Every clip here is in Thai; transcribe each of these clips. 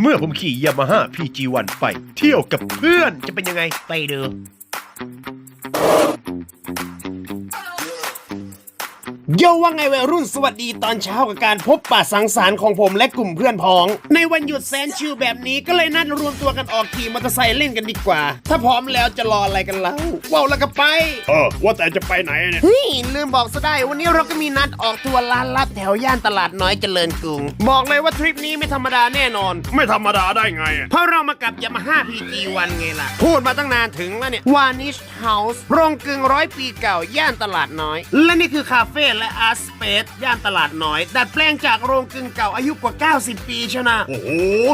เมื่อผมขี่ยามาฮ่า PG1 ไปเที่ยวกับเพื่อนจะเป็นยังไงไปดู โยว่าไงวัยรุ่นสวัสดีตอนเช้ากับการพบปะสังสรรค์ของผมและกลุ่มเพื่อนพ้อง ในวันหยุดแสนชิลแบบนี้ก็เลยนัดรวมตัวกันออกขี่มอเตอร์ไซค์เล่นกันดีกว่า ถ้าพร้อมแล้วจะรออะไรกันแล้วว้าวแล้วก็ไป เออ ว่าแต่จะไปไหนเนี่ย เฮ้ย ลืมบอกซะได้ วันนี้เราก็มีนัดออกทัวร์ร้านลับแถวย่านตลาดน้อยเจริญกรุง บอกเลยว่าทริปนี้ไม่ธรรมดาแน่นอน ไม่ธรรมดาได้ไงอะเพราะเรามากับ Yamaha PG1 ไงล่ะ พูดมาตั้งนานถึงแล้วเนี่ย Vanish House โรงกลึงร้อยปีเก่าย่านตลาดน้อย และนี่คือคาเฟ่และอาร์ตสเปซย่านตลาดน้อย ดัดแปลงจากโรงกลึงเก่าอายุกว่า 90 ปีเชยวนะ โอ้โห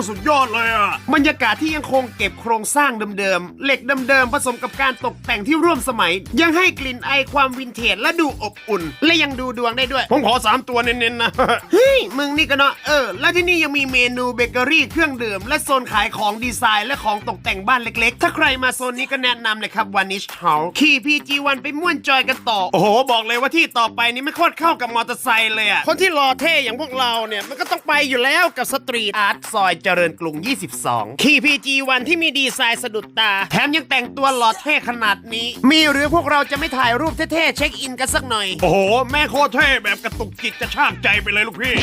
สุดยอดเลยอะบรรยากาศที่ยังคงเก็บโครงสร้างเดิมๆ เหล็กเดิมๆ ผสมกับการตกแต่งที่ร่วมสมัย ยังให้กลิ่นไอความวินเทจและดูอบอุ่น และยังดูดวงได้ด้วย ผมขอสามตัวเน้นๆนะ เฮ้ย มึงนี่ก็เนาะเออ แล้วที่นี่ยังมีเมนูเบเกอรี่เครื่องดื่ม และโซนขายของดีไซน์และของตกแต่งบ้านเล็กๆ ถ้าใครมาโซนนี้ก็แนะนำเลยครับวานิชเฮาขี่ PG1 ไปม่วนจอยกันต่อ โอ้โห บอกเลยว่าที่ต่อไปนี้ไม่โคตรเข้ากับมอเตอร์ไซค์เลยอะคนที่รอเท่อย่างพวกเราเนี่ยมันก็ต้องไปอยู่แล้วกับสตรีทอาร์ตซอยเจริญกรุง 22 ขี่ PG1 ที่มีดีไซน์สะดุดตา แถมยังแต่งตัวหล่อเท่ขนาดนี้ มีหรือพวกเราจะไม่ถ่ายรูปเท่ๆเช็คอินกันสักหน่อย โอ้โห แม่โคตรเท่แบบกระตุกจิตกระชากใจไปเลยลูกพี่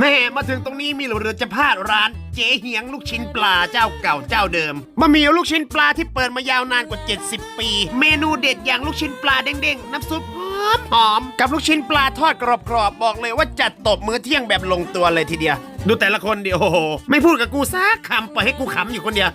แม่มาถึงตรงนี้มีหรือจะพลาดร้าน เจ๊เหียงลูกชิ้นปลาเจ้าเก่าเจ้าเดิมบะหมี่ลูกชิ้นปลาที่เปิดมายาวนานกว่า 70 ปี เมนูเด็ดอย่างลูกชิ้นปลาเด้งๆ น้ำซุปหอ มหอม กับลูกชิ้นปลาทอดกรอบๆบอกเลยว่าจัดตบมื้อเที่ยงแบบลงตัวเลยทีเดียว ดูแต่ละคนดิโอ้โห ไม่พูดกับกูซักคำปล่อยให้กูขำอยู่คนเดียว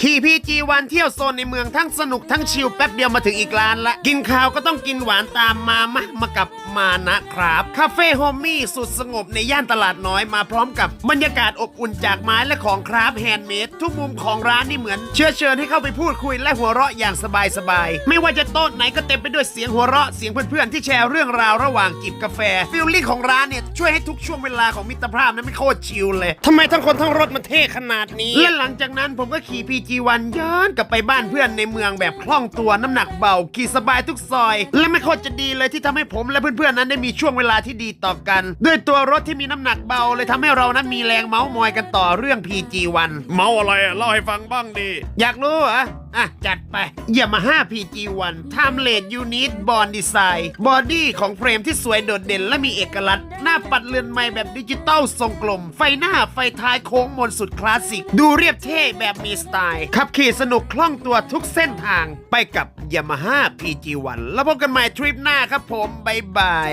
ขี่พีจีวันเที่ยวโซนในเมืองทั้งสนุกทั้งชิลแป๊บเดียวมาถึงอีกร้านละ กินข้าวก็ต้องกินหวานตามมามะมากับ มานะครับ คาเฟ่โฮมมี่สุดสงบในย่านตลาดน้อยมาพร้อมกับบรรยากาศอบอุ่นจากไม้และของคราฟต์แฮนด์เมดทุกมุมของร้านนี่เหมือนเชื้อเชิญให้เข้าไปพูดคุยและหัวเราะอย่างสบายๆ ไม่ว่าจะโต๊ะไหนก็เต็มไปด้วยเสียงหัวเราะเสียงเพื่อนๆที่แชร์เรื่องราวระหว่างจิบกาแฟฟิลลิ่งของร้านเนี่ยช่วยให้ทุกช่วงเวลาของมิตรภาพนั้นไม่โคตรชิลเลยทำไมทั้งคนทั้งรถมันเท่ขนาดนี้และหลังจากนั้นผมก็ขี่ PG1 ย้อนกลับไปบ้านเพื่อนในเมืองแบบคล่องตัวน้ำหนักเบาขี่สบายทุกซอย และไม่โคตรจะดีเลยที่ทำให้ผมและเพื่อนๆนั้นได้มีช่วงเวลาที่ดีต่อกัน ด้วยตัวรถที่มีน้ำหนักเบาเลยทำให้เรานั้นมีแรงเมาส์มอยกันต่อเรื่อง PG1 เมาอะไรอะเล่าให้ฟังบ้างดิอยากรู้เหรออะ จัดไป Yamaha PG1 Timeless Unit Bond Design บอดี้ของเฟรมที่สวยโดดเด่นและมีเอกลักษณ์ หน้าปัดเรือนไม้แบบดิจิตอลทรงกลม ไฟหน้าไฟท้ายโค้งมนสุดคลาสสิก ดูเรียบเท่แบบมีสไตล์ ขับขี่สนุกคล่องตัวทุกเส้นทางไปกับ Yamaha PG1 แล้วพบกันใหม่ทริปหน้าครับผม บ๊ายบาย